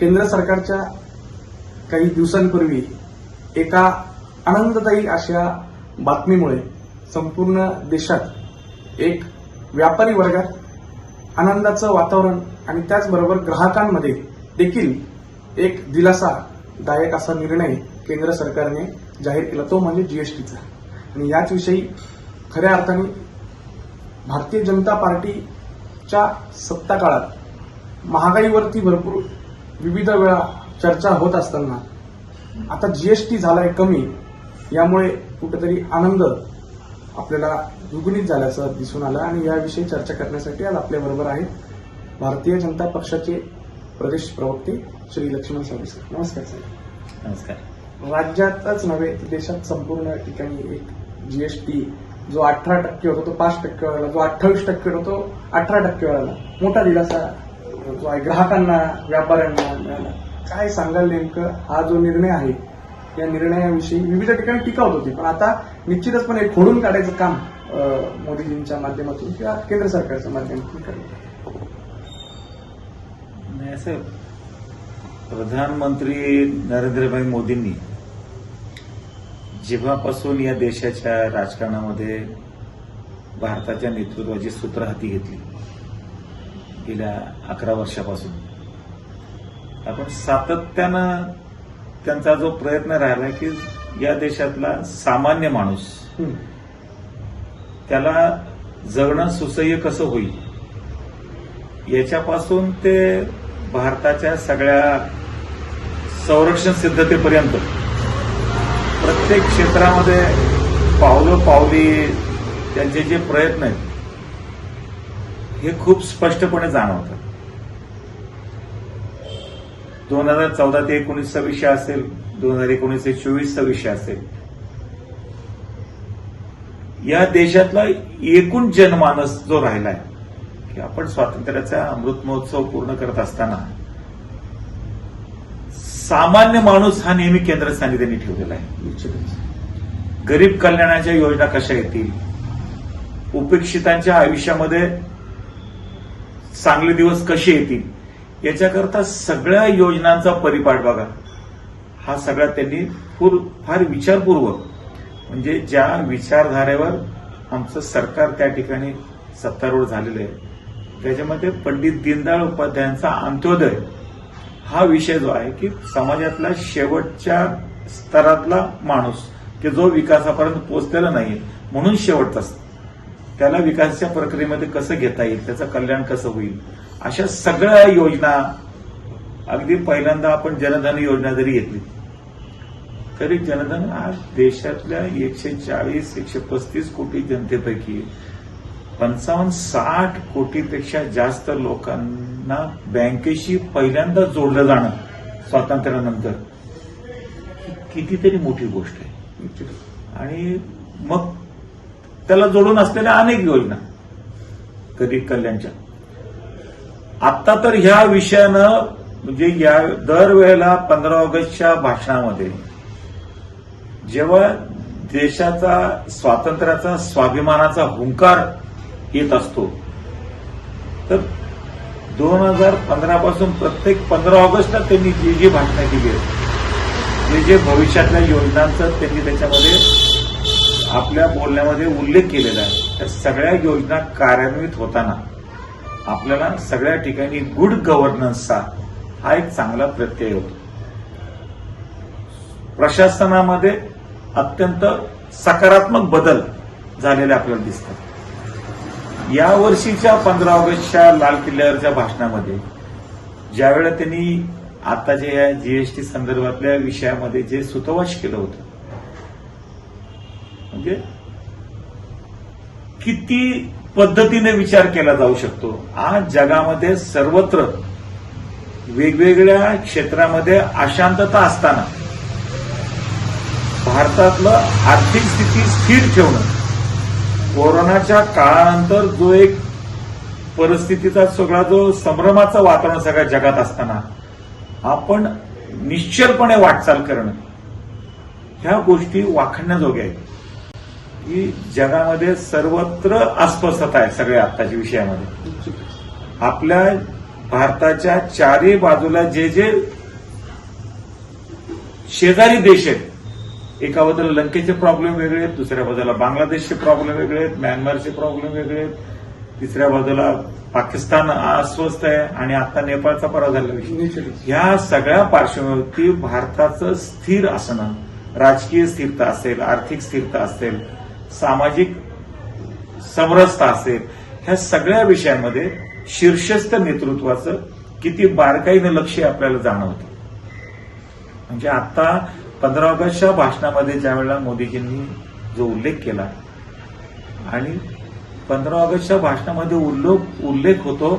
केंद्र सरकारच्या काही दिवसांपूर्वी एका आनंददायी अशा बातमीमुळे संपूर्ण देशात एक व्यापारी वर्गात आनंदाचं वातावरण आणि त्याचबरोबर ग्राहकांमध्ये देखील एक दिलासादायक असा निर्णय केंद्र सरकारने जाहीर केला. तो म्हणजे जीएसटीचा आणि याच विषयी खऱ्या अर्थाने भारतीय जनता पार्टीच्या सत्ता काळात महागाईवरती भरपूर विविध वेळा चर्चा होत असताना. आता जीएसटी झालाय कमी यामुळे कुठेतरी आनंद आपल्याला दुगुणित झाल्याचं दिसून आलं आणि याविषयी चर्चा करण्यासाठी आज आपल्याबरोबर आहेत भारतीय जनता पक्षाचे प्रदेश प्रवक्ते श्री लक्ष्मण सावंत नमस्कार सर. नमस्कार. राज्यातच नव्हे देशात संपूर्ण ठिकाणी एक जीएसटी जो अठरा टक्के होता तो पाच टक्के वाढला जो अठ्ठावीस टक्के होता तो अठरा टक्के वाढला मोठा दिलासा जो आहे ग्राहकांना व्यापाऱ्यांना मिळाला काय सांगाल नेमकं? हा जो निर्णय आहे या निर्णयाविषयी विविध ठिकाणी टीका होत होती. पण आता निश्चितचपणे खोडून काढायचं काम मोदीजींच्या माध्यमातून किंवा केंद्र सरकारच्या माध्यमातून करण्यात नाही असं प्रधानमंत्री नरेंद्रभाई मोदींनी जेव्हापासून या देशाच्या राजकारणामध्ये भारताच्या नेतृत्वाची सूत्र हाती घेतली गेल्या अकरा वर्षापासून. आपण सातत्यानं त्यांचा जो प्रयत्न राहिला की या देशातला सामान्य माणूस. त्याला जगणं सुसह्य कसं होईल? याच्यापासून ते भारताच्या सगळ्या संरक्षण सिद्धतेपर्यंत. प्रत्येक क्षेत्रामध्ये पावलं पावली त्यांचे जे प्रयत्न आहेत हे खूप स्पष्टपणे जाणवतं. दोन हजार चौदा ते एकोणीसचा विषय असेल दोन हजार एकोणीस ते चोवीसचा विषय असेल. या देशातला एकूण जनमानस जो राहिलाय की आपण स्वातंत्र्याचा अमृत महोत्सव पूर्ण करत असताना सामान्य माणूस हा नेहमी केंद्रस्थानी त्यांनी ठेवलेला आहे गरीब कल्याणाच्या योजना कशा येतील? उपेक्षितांच्या आयुष्यामध्ये चांगले दिवस कसे येतील? याच्याकरता सगळ्या योजनांचा परिपाठ बघा. हा सगळा त्यांनी फार विचारपूर्वक म्हणजे ज्या विचारधारेवर आमचं सरकार त्या ठिकाणी सत्तारूढ झालेलं आहे त्याच्यामध्ये पंडित दीनदयाळ उपाध्यायांचा अंत्योदय हा विषय जो आहे की समाजातला शेवटच्या स्तरातला माणूस की जो विकासापर्यंत पोहोचलेला नाही म्हणून शेवटचा त्याला विकासाच्या प्रक्रियेमध्ये कसं घेता येईल त्याचं कल्याण कसं होईल अशा सगळ्या योजना अगदी पहिल्यांदा आपण जनधन योजना जरी घेतली तरी जनधन आज देशातल्या एकशे चाळीस एकशे पस्तीस कोटी जनतेपैकी पंचावन्न साठ कोटीपेक्षा जास्त लोकांना बँकेशी पहिल्यांदा जोडलं जाणं स्वातंत्र्यानंतर कितीतरी मोठी गोष्ट आहे. आणि मग त्याला जोडून असलेल्या अनेक योजना गरीब कल्याणच्या. आता तर ह्या विषयानं म्हणजे या दरवेळेला पंधरा ऑगस्टच्या भाषणामध्ये जेव्हा देशाचा स्वातंत्र्याचा स्वाभिमानाचा हुंकार येत असतो तर दोन हजार पंधरा पासून प्रत्येक पंधरा ऑगस्टला त्यांनी जी जी भाषणं केली आहेत जे जे भविष्यातल्या योजनांचं त्यांनी त्याच्यामध्ये आपल्या बोलण्यामध्ये उल्लेख केलेला आहे. त्या सगळ्या योजना कार्यान्वित होताना आपल्याला सगळ्या ठिकाणी गुड गव्हर्नन्सचा हा एक चांगला प्रत्यय होतो. प्रशासनामध्ये अत्यंत सकारात्मक बदल झालेले आपल्याला दिसतात. या वर्षीच्या पंधरा ऑगस्टच्या लाल किल्ल्यावरच्या भाषणामध्ये ज्यावेळेला त्यांनी आता जे या जीएसटी संदर्भातल्या विषयामध्ये जे सुतवाच केलं होतं म्हणजे किती पद्धतीने विचार केला जाऊ शकतो? आज जगामध्ये सर्वत्र वेगवेगळ्या क्षेत्रामध्ये अशांतता असताना भारतातलं आर्थिक स्थिती स्थिर ठेवणं कोरोनाच्या काळानंतर जो एक परिस्थितीचा सगळा जो संभ्रमाचं वातावरण सगळ्या जगात असताना आपण निश्चलपणे वाटचाल करणं ह्या गोष्टी वाखण्याजोग्या आहेत. की जगामध्ये सर्वत्र अस्वस्थता आहे सगळ्या आत्ताच्या विषयामध्ये. आपल्या भारताच्या चारही बाजूला जे जे शेजारी देश आहेत एका बाजूला लंकेचे प्रॉब्लेम वेगळे आहेत दुसऱ्या बाजूला बांगलादेशचे प्रॉब्लेम वेगळे आहेत म्यानमारचे प्रॉब्लेम वेगळे आहेत तिसऱ्या बाजूला पाकिस्तान अस्वस्थ आहे आणि आता नेपाळचा पराभव झाला. विषय निश्चितच. या सगळ्या पार्श्वभूमीवरती भारताचं स्थिर असणं राजकीय स्थिरता असेल आर्थिक स्थिरता असेल सामाजिक समरसता असेल ह्या सगळ्या विषयांमध्ये शीर्षस्थ नेतृत्वाचं किती बारकाईनं लक्ष आपल्याला जाणवतं. म्हणजे आता पंधरा ऑगस्टच्या भाषणामध्ये ज्यावेळेला मोदीजींनी जो उल्लेख केला आणि पंधरा ऑगस्टच्या भाषणामध्ये उल्लेख उल्लेख होतो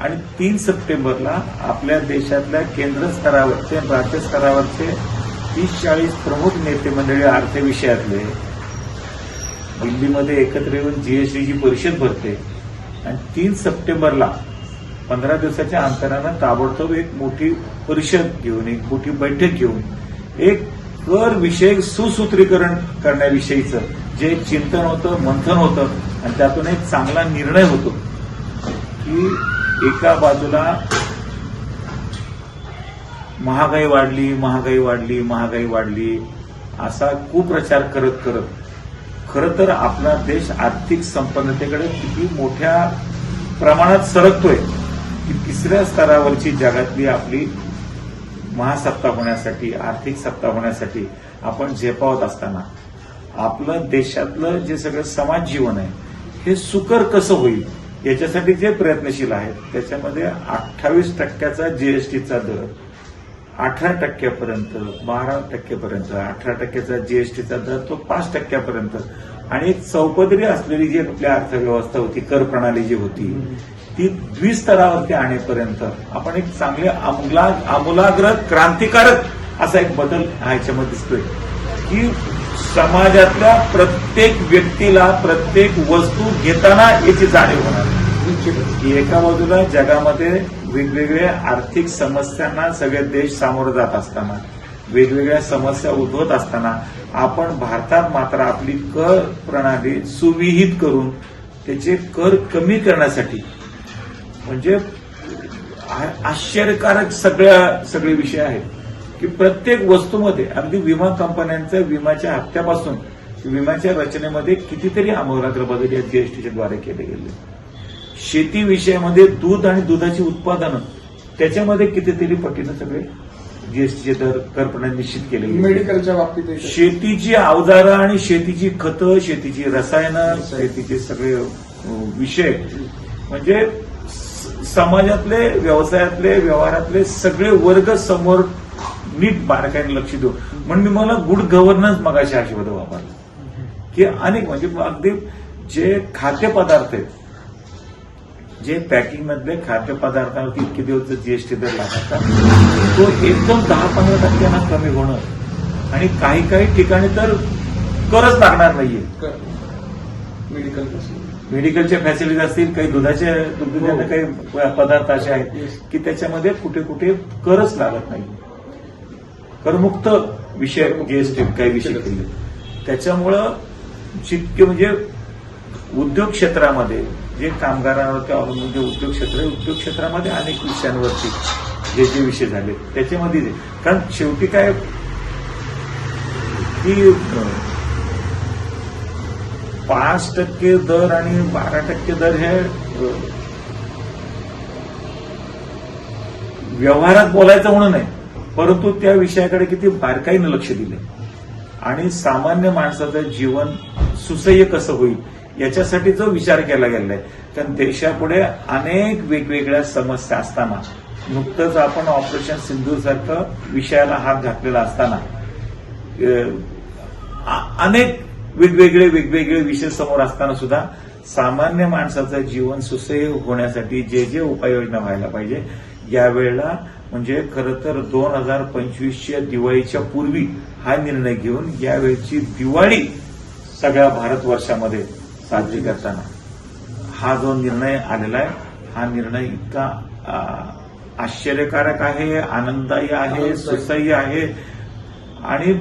आणि तीन सप्टेंबरला आपल्या देशातल्या केंद्र स्तरावरचे राज्य स्तरावरचे तीस चाळीस प्रमुख नेते मंडळी आर्थिक विषयातले दिल्लीमध्ये एकत्र येऊन जीएसटीची परिषद भरते. आणि तीन सप्टेंबरला पंधरा दिवसाच्या अंतरानं ताबडतोब एक मोठी परिषद घेऊन एक मोठी बैठक घेऊन एक कर विषयक सुसूत्रीकरण करण्याविषयीचं जे चिंतन होतं मंथन होतं आणि त्यातून एक चांगला निर्णय होतो की एका बाजूला महागाई वाढली महागाई वाढली महागाई वाढली असा कुप्रचार करत करत खरं तर आपला देश आर्थिक संपन्नतेकडे किती मोठ्या प्रमाणात सरकतोय की तिसऱ्या स्तरावरची जगातली आपली महासत्ता होण्यासाठी आर्थिक सत्ता होण्यासाठी आपण झेपावत असताना आपलं देशातलं जे सगळं समाज जीवन आहे हे सुकर कसं होईल याच्यासाठी जे प्रयत्नशील आहेत त्याच्यामध्ये अठ्ठावीस टक्क्याचा जीएसटीचा दर अठरा टक्क्यापर्यंत बारा टक्क्यापर्यंत अठरा टक्क्याचा जीएसटीचा दर तो पाच टक्क्यापर्यंत. आणि एक चौपदरी असलेली जी आपल्या अर्थव्यवस्था होती कर प्रणाली जी होती ती द्विस्तरावरती आणेपर्यंत आपण एक चांगले आमूला आमूलाग्र क्रांतिकारक असा एक बदल ह्याच्यामध्ये दिसतोय. की समाजातल्या प्रत्येक व्यक्तीला प्रत्येक वस्तू घेताना याची जाणीव होणार. की एका बाजूला जगामध्ये वेगवेगळ्या आर्थिक समस्यांना सगळे देश सामोरं जात असताना वेगवेगळ्या समस्या उद्भवत असताना आपण भारतात मात्र आपली कर प्रणाली सुविहित करून त्याचे कर कमी करण्यासाठी म्हणजे आ- आश्चर्यकारक सगळ्या सगळे विषय आहेत. की प्रत्येक वस्तूमध्ये अगदी विमा कंपन्यांच्या विम्याच्या हप्त्यापासून विम्याच्या रचनेमध्ये कितीतरी आमूलाग्र बदल या जीएसटीच्या द्वारे केले गेले. शेती विषयामध्ये दूध आणि दुधाची उत्पादनं त्याच्यामध्ये कितीतरी पटीनं सगळे जीएसटीचे दर करपणे निश्चित केले मेडिकलच्या बाबतीत शेतीची अवजारं आणि शेतीची खतं शेतीची रसायनं शेतीचे सगळे विषय म्हणजे समाजातले व्यवसायातले व्यवहारातले सगळे वर्ग समोर नीट बारकाईने लक्ष देऊ म्हणून मी मला गुड गव्हर्नन्स मगाशी शब्द वापरला. की अनेक म्हणजे अगदी जे खाद्यपदार्थ आहेत जे पॅकिंग मधले खाद्यपदार्थावरती इतके दिवस जीएसटी दर लागायचा तो एकदम दहा पंधरा टक्क्यांना कमी होणं आणि काही काही ठिकाणी तर करच लागणार नाहीये मेडिकल. मेडिकलच्या फॅसिलिटीज असतील काही दुधाचे दुग्धजन्य हो. काही पदार्थ असे आहेत. की त्याच्यामध्ये कुठे कुठे करच लागत नाही करमुक्त विषय जीएसटी काही विषय केले त्याच्यामुळं जितके म्हणजे उद्योग क्षेत्रामध्ये जे कामगारांवरती अवलंबून जे उद्योग क्षेत्र आहे उद्योग क्षेत्रामध्ये अनेक विषयांवरती जे जे विषय झाले त्याच्यामध्ये कारण शेवटी काय की पाच टक्के दर आणि बारा टक्के दर हे व्यवहारात बोलायचं म्हणून नाही परंतु त्या विषयाकडे किती बारकाईनं लक्ष दिले आणि सामान्य माणसाचं जीवन सुसह्य कसं होईल याच्यासाठी जो विचार केला गेलेला आहे कारण देशापुढे अनेक वेगवेगळ्या समस्या असताना नुकतंच आपण ऑपरेशन सिंधू सारखं विषयाला हात घातलेला असताना आ- अनेक वेगवेगळे वेगवेगळे विषय समोर असताना सुद्धा सामान्य माणसाचं जीवन सुसह्य होण्यासाठी जे जे उपाययोजना व्हायला पाहिजे यावेळेला म्हणजे खरं तर दोन हजार पंचवीसच्या दिवाळीच्या पूर्वी हा निर्णय घेऊन यावेळची दिवाळी सगळ्या भारतवर्षामध्ये साजरी करताना. हा जो निर्णय आलेला आहे हा निर्णय इतका आश्चर्यकारक आहे आनंददायी आहे सुसह्य आहे. आणि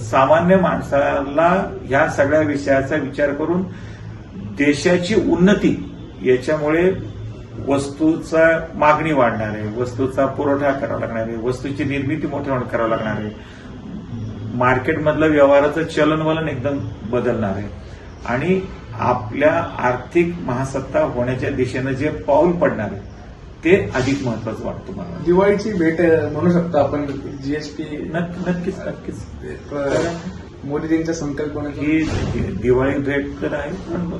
सामान्य माणसाला या सगळ्या विषयाचा विचार करून देशाची उन्नती याच्यामुळे वस्तूचा मागणी वाढणार आहे वस्तूचा पुरवठा करावा लागणार आहे वस्तूची निर्मिती मोठ्या मोठ्या करावी लागणार आहे मार्केटमधलं व्यवहाराचं चलनवलन एकदम बदलणार. आहे आणि आपल्या आर्थिक महासत्ता होण्याच्या दिशेनं जे पाऊल पडणार आहे ते अधिक महत्वाचं वाटतं मला. दिवाळीची भेट म्हणू शकतो आपण जीएसटी नक्की- नक्कीच नक्कीच. मोदीजींच्या संकल्पनेची ही दिवाळी भेट तर आहे पण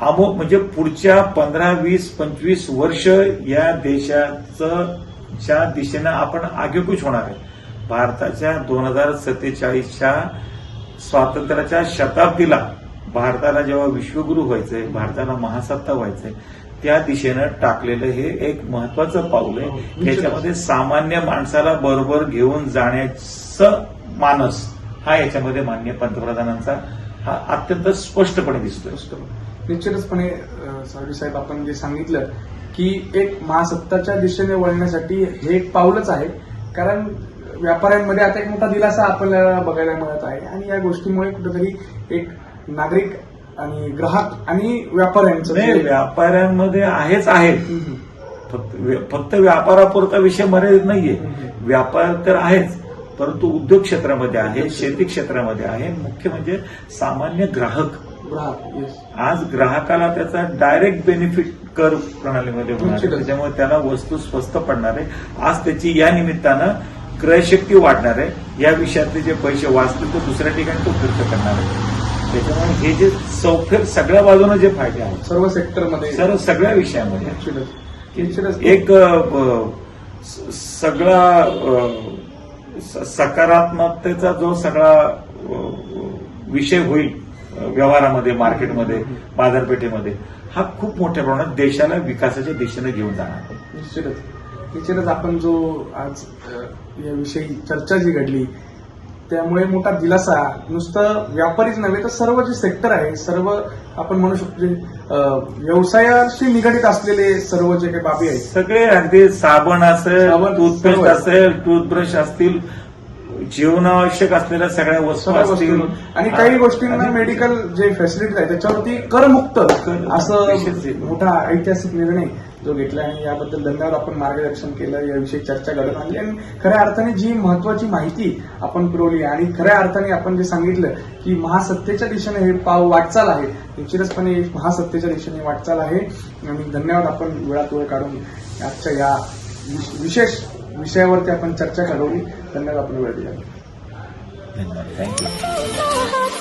अमो म्हणजे पुढच्या पंधरा वीस पंचवीस वर्ष या देशाचं च्या दिशेनं आपण आगेकूच होणार आहे. भारताच्या दोन हजार सत्तेचाळीसच्या स्वातंत्र्याच्या शताब्दीला भारताला जेव्हा विश्वगुरू व्हायचंय भारताला महासत्ता व्हायचंय त्या दिशेनं टाकलेलं हे एक महत्वाचं पाऊल आहे. याच्यामध्ये सामान्य माणसाला बरोबर घेऊन जाण्याचं मानस हा याच्यामध्ये मान्य पंतप्रधानांचा हा अत्यंत स्पष्टपणे दिसतोय. निश्चितचपणे साहेब आपण जे सांगितलं की एक महासत्ताच्या दिशेने वळण्यासाठी हे एक पाऊलच आहे. कारण व्यापाऱ्यांमध्ये आता एक मोठा दिलासा आपल्याला बघायला मिळत आहे. आणि या गोष्टीमुळे कुठेतरी एक नागरिक आणि ग्राहक आणि व्यापाऱ्यांचं नाही जे- व्यापाऱ्यांमध्ये आहेच आहे हम्म. फक्त फक्त व्यापारापुरता विषय मर्यादित नाहीये. व्यापार तर आहेच परंतु उद्योग क्षेत्रामध्ये आहे शेती क्षेत्रामध्ये आहे मुख्य म्हणजे सामान्य ग्राहक. ग्राहक येस आज ग्राहकाला त्याचा डायरेक्ट बेनिफिट कर प्रणालीमध्ये होणार आहे. निश्चितच. त्याच्यामुळे त्याला वस्तू स्वस्त पडणार आहे. आज त्याची या निमित्तानं क्रयशक्ती वाढणार आहे. या विषयातले जे पैसे वाचतील तर दुसऱ्या ठिकाणी तो खर्च करणार आहे. त्याच्यामुळे हे जे चौफेर सगळ्या बाजूनं जे फायदे आहेत सर्व सेक्टरमध्ये सर्व सगळ्या विषयामध्ये. एक सगळा सकारात्मकतेचा जो सगळा विषय होईल व्यवहारामध्ये मार्केटमध्ये बाजारपेठेमध्ये हा खूप मोठ्या प्रमाणात देशाला विकासाच्या दिशेने घेऊन जाणार. निश्चितच निश्चितच आपण जो आज याविषयी चर्चा जी घडली त्यामुळे मोठा दिलासा नुसतं व्यापारीच नव्हे तर सर्व जे सेक्टर आहे सर्व आपण म्हणू शकतो व्यवसायाशी निगडित असलेले सर्व जे काही बाबी आहेत सगळे अगदी साबण असेल साबण, टूथपेस्ट. असेल टूथब्रश असतील जीवनावश्यक असलेल्या सगळ्या वस्तू असतील. आणि काही गोष्टींना मेडिकल जे फॅसिलिटीज आहे त्याच्यावरती करमुक्त कर- असं. मोठा ऐतिहासिक निर्णय जो घेतला आणि याबद्दल धन्यवाद आपण मार्गदर्शन केलं याविषयी चर्चा घडत आणली आणि खऱ्या अर्थाने जी महत्वाची माहिती आपण पुरवली आणि खऱ्या अर्थाने आपण जे सांगितलं की महासत्तेच्या दिशेने हे पाव वाटचाल आहे निश्चितचपणे महासत्तेच्या दिशेने वाटचाल आहे. आणि धन्यवाद आपण वेळात वेळ काढून आजच्या या विश- विशेष विषयावरती आपण चर्चा घडवली. धन्यवाद आपण वेळ दिला धन्यवाद थँक्यू Oh,